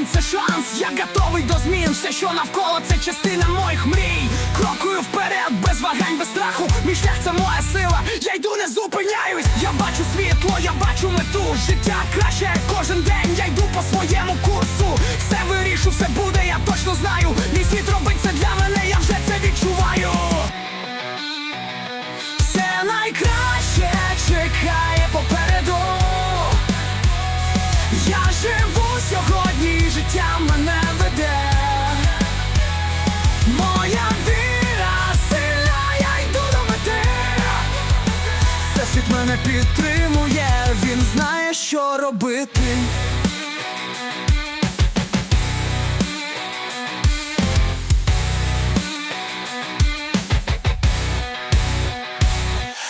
день це шанс, я готовий до змін. Все, що навколо, це частина моїх мрій. Крокую вперед, без вагань, без страху. Мій шлях це моя сила. Я йду, не зупиняюсь. Я бачу світло, я бачу мету. Життя краще кожен день. Я йду по своєму курсу. Все вирішу, все буде, я точно знаю. Мій світ робить це для мене, я вже це відчуваю. Все найкраще чекає Всесвіт мене підтримує, він знає, що робити.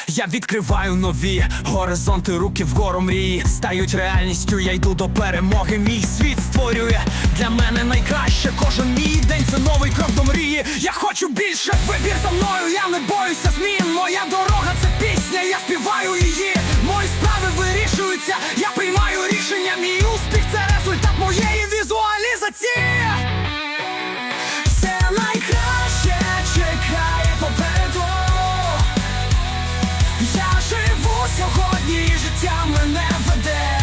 Я відкриваю нові горизонти, руки вгору мрії стають реальністю, я йду до перемоги. Мій світ створює для мене найкраще. Кожен мій день це новий крок до мрії. Я хочу більше, вибір за мною, я не боюся змін. Моя дорога це Я живу сьогодні, життя мене веде.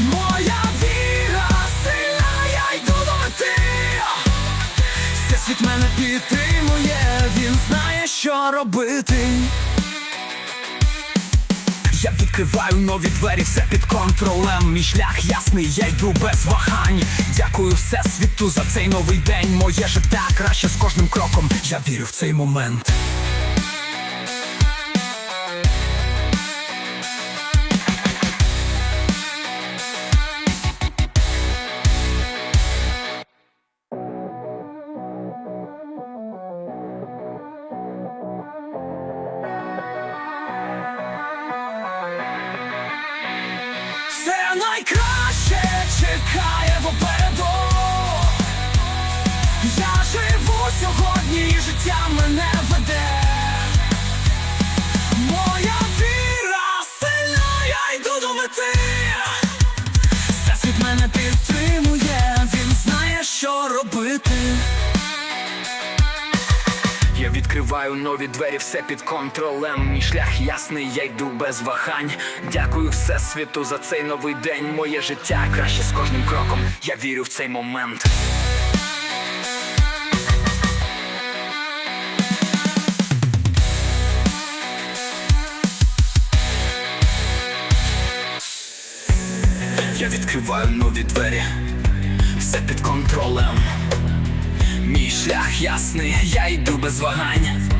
Моя віра сильна, я йду до мети. Всесвіт мене підтримує, він знає, що робити. Я відкриваю нові двері, все під контролем. Мій шлях ясний, я йду без вагань. Дякую всесвіту за цей новий день. Моє життя краще з кожним кроком. Я вірю в цей момент. Життя мене веде. Моя віра сильна, я йду до мети. Всесвіт мене підтримує, він знає, що робити. Я відкриваю нові двері, все під контролем. Мій шлях ясний, я йду без вагань. Дякую всесвіту за цей новий день. Моє життя краще з кожним кроком. Я вірю в цей момент. Я відкриваю нові двері, все під контролем. Мій шлях ясний, я йду без вагань.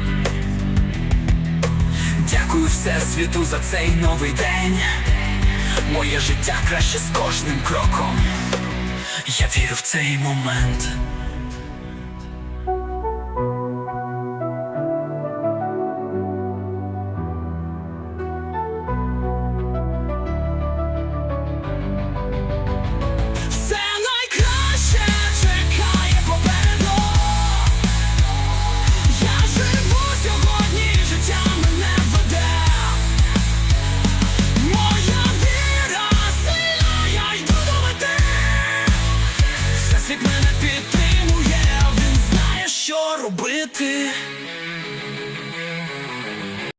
Дякую всесвіту за цей новий день. Моє життя краще з кожним кроком. Я вірю в цей момент. ти.